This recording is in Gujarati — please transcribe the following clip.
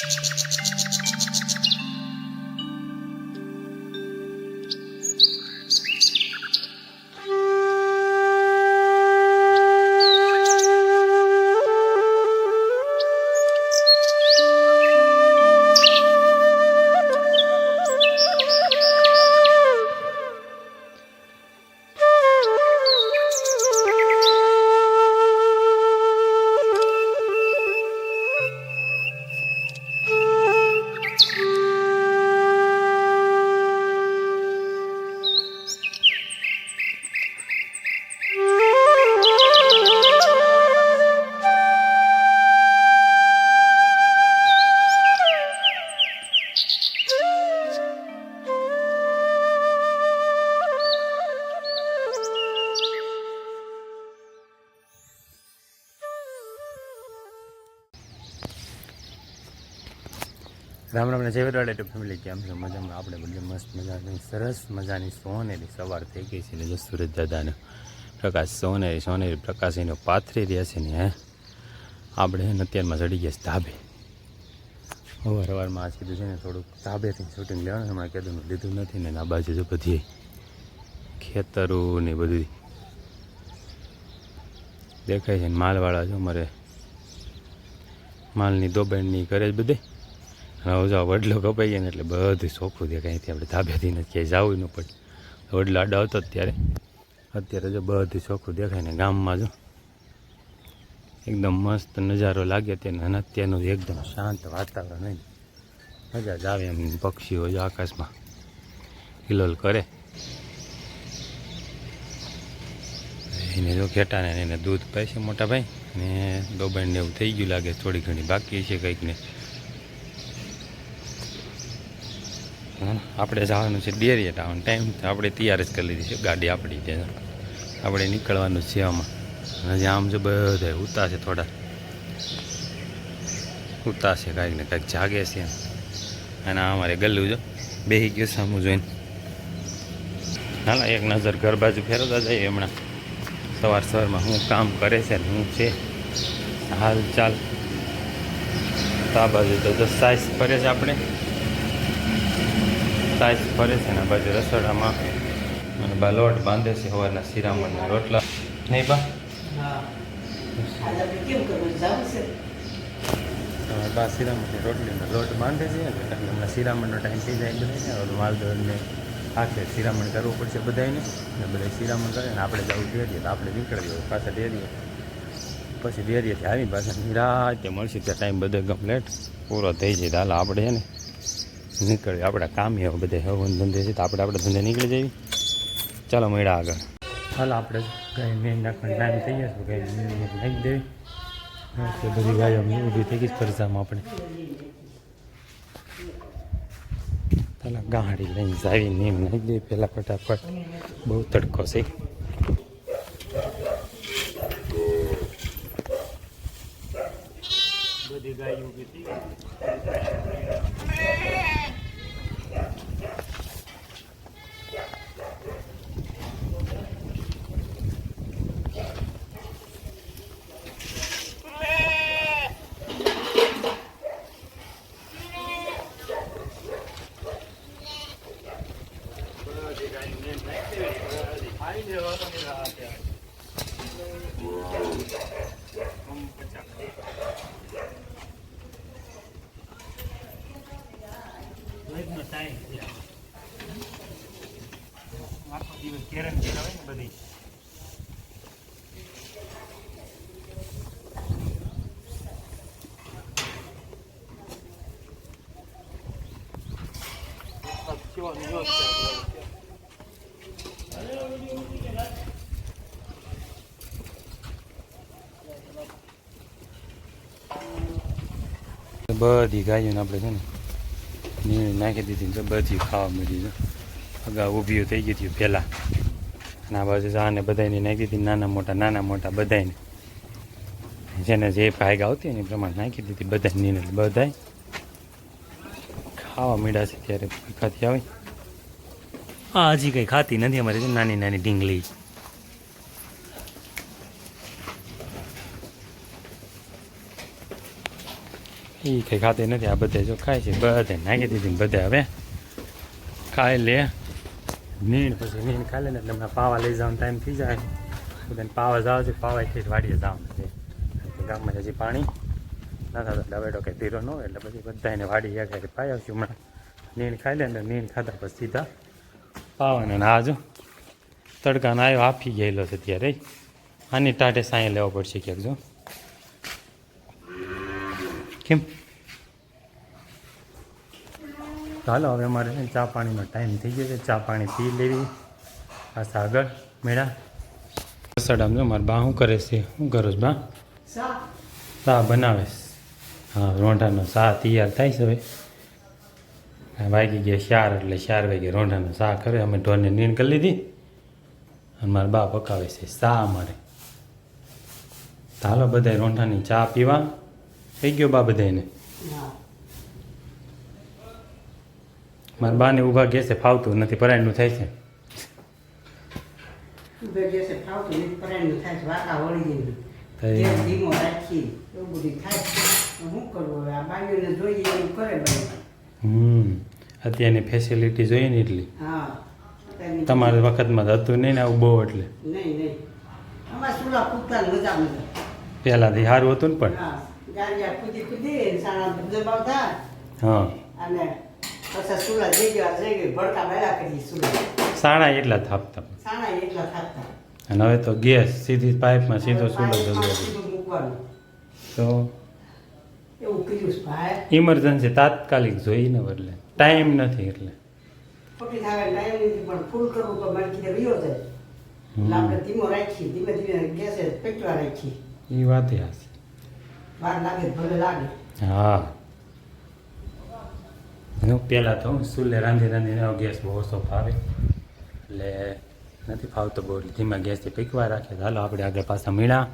うん。રામ રામને જય ટુ ફેમિલી કેમ છે? મજામાં? આપણે બધે મસ્ત મજાની, સરસ મજાની સોનેરી સવાર થઈ ગઈ છે ને, જો સુરજ દાદાને પ્રકાશ સોનેરી સોનેરી પ્રકાશ એનો પાથરી રહ્યા છે ને, હે? આપણે અત્યારમાં ચડી ગયા છે ધાબે. અવાર અવારમાં આ કીધું છે ને, થોડુંક ધાબેથી શૂટિંગ લેવાનું, હમણાં કીધું લીધું નથી ને આ બાજુ જો બધી ખેતરો ને બધી દેખાય છે ને, માલવાળા જો અમારે. માલની દોબેણની કરે જ બધે. જો વડલો કપાઈ જાય ને એટલે બધું ચોખ્ખું દેખાય અહીંથી આપણે ધાબેથી નથી ક્યાંય જવું ન પડે. વડલો આડો હતો ત્યારે અત્યારે જો બધું ચોખ્ખું દેખાય ને ગામમાં જો. એકદમ મસ્ત નજારો લાગે તેને અને અત્યારનું એકદમ શાંત વાતાવરણ હોય ને. મજા જ આવે એમ પક્ષીઓ જો આકાશમાં હિલોલ કરે. એને જો ઘેટાને એને દૂધ પાય છે મોટા ભાઈ ને દોબાઈને એવું થઈ ગયું લાગે, થોડી ઘણી બાકી છે કંઈક ને હા, આપણે જવાનું છે ડેરીએ ટાઉન. ટાઈમ આપણે તૈયાર જ કરી લીધી છે. ગાડી આપણી ત્યાં આપણે નીકળવાનું છે આમાં. હજી આમ જો બધા ઉતા છે થોડા. ઉતા છે કાંઈક ને કાંઈક જાગે છે અને આ અમારે ગલ્લું જો બેસી ગયું સામું જોઈને. હાલા, એક નજર ઘર બાજુ ફેરવતા જઈએ હમણાં. સવાર સવારમાં શું કામ કરે છે ને હું છે. હાલ ચાલ તો આ બાજુ તો સાઈઝ ફરે છે આપણે. સાઈઝ ફરે છે ને બાજુ રસોડામાં. અને બા લોટ બાંધે છે સવારના શિરામણના રોટલા. નહીં બા? બા શિરામણની રોટલીનો લોટ બાંધે છે એટલે હમણાં શિરામણનો ટાઈમ થઈ જાય ઓલું માલદોડને આખે શિરામણ કરવું પડશે બધાને અને બધા શિરામણ કરે ને આપણે જવું ડેરીએ તો આપણે નીકળી જવું પાછા ડેરીએ પછી ડેરીએથી આવી પાછા રાતે મળશે ત્યાં ટાઈમ બધો કમ્પ્લેટ. પૂરો થઈ જાય હાલ આપણે છે ને નીકળીએ આપણા કામ એવો બધે હવન ધંધે છે, તો આપણે આપણે ધંધે નીકળી જઈએ. ચાલો મળ્યા આગળ. હાલ, આપણે ગાય મેં નાખવાનો ટાઈમ થઈ ગયો ગાય નાખી દેવી બધી ગાયો અમને ઊભી થઈ ગઈ સ્પર્ધામાં આપણે. પેલા ગાડી લઈને જાવી નીમ નાખી દે, પેલા ફટાફટ. બહુ તડકો છે. બધી ગાયો મેં નાખી દેવી બધી ખાઈ લેવાની રાત યાર હમ, પચાસ રોજનો ટાઈમ છે આખો દિવસ ઘેરે ને ઘેરે હોય ને બધી ગાયોને આપણે છે ને નીણ નાખી દીધી ને બધી ખાવા મળી છે. અગાઉ ઊભી થઈ ગઈ હતી પહેલાં. અને આ બાજુ જાને બધાને નાખી દીધી. નાના મોટા નાના મોટા બધાને જેને જે ભાગ આવતી એની પ્રમાણે નાખી દીધી. બધા નીણ બધાય ખાવા મળ્યા છે. ત્યારે ખાતી આવે આ હજી કંઈ ખાતી નથી અમારી. નાની નાની ઢીંગલી. એ કંઈ ખાતી નથી આ બધે જો ખાય છે. બધે નાખી દીધી બધે હવે ખાઈ લે. નીણ પછી નીણ ખાઈ લે ને એટલે હમણાં પાવા લઈ જવાનો ટાઈમ થઈ જાય. બધાને પાવા જાવ છે પાવા થઈ વાડીએ જવાનું છે ગામમાં હજી પાણી. ના થતું એટલે કે ધીરો ન હોય એટલે પછી બધાને વાડી એક એક પાઈ આવશું હમણાં. નીણ ખાઈ લે ને નીણ ખાધા પછી સીધા પાવાને ના જો તડકાનો આવ્યો આપી ગયેલો છે ત્યારે આની ટાટે સાંઈ લેવો પડશે ક્યાંક જો. કેમ? ચાલો હવે અમારે ચા પાણીનો ટાઈમ થઈ ગયો છે. ચા પાણી પી લેવી. આ સાગર મેળા. રસોડામાં જો મારા બા શું કરે છે? શું કરો છો બા? સા ચા બનાવે હા રોંઢાનો ચા તૈયાર થાય છે હવે. વાગી ગયા ચાર એટલે ચાર વાગે રોંઢાનો ચા કરે. અમે ઢોરને નીંદ કરી લીધી. અને મારા બા પકાવે છે ચા અમારે. ચાલો બધા રોંઢાની ચા પીવા. થઈ ગયો બા બધાને હા. મારા બાને ઊભા ગેસે ફાવતું નથી પરાયણનું થાય છે. અત્યારની ફેસિલિટી જોઈએ ને એટલી. તમારા વખતમાં હતું નહીં ને આવું બહુ એટલે. પહેલાંથી સારું હતું ને પણ. હા પછી સુલા જઈ ગયા જઈ ગઈ ભડકા બેલા કરી સુલા સાણા એટલા થાપતા. સાણા એટલા થાપતા. અને હવે તો ગેસ સીધી પાઇપમાં સીધો પાણીમાં જલ્દી તો એવું કર્યું ભાઈ. ઇમરજન્સી તાત્કાલિક જોઈએ ને બદલે. ટાઈમ નથી એટલે. ખોટી થાય ટાઈમ નથી પણ ફૂલ કરવું તો મારી કીધે વયો જાય એટલે. આપણે ધીમો રાખીએ ધીમે ધીમે ગેસે પેટવા રાખીએ. એ વાત હાસી વાર લાગે ભલે લાગે. હા. હું પહેલાં તો હું ચૂલે રાંધી રાંધીને ગેસ બહુ ઓછો ફાવે. એટલે નથી ફાવતો બહુ. ધીમા ગેસથી પીકવા રાખે. ચાલો આપણે આગળ પાછા મીણા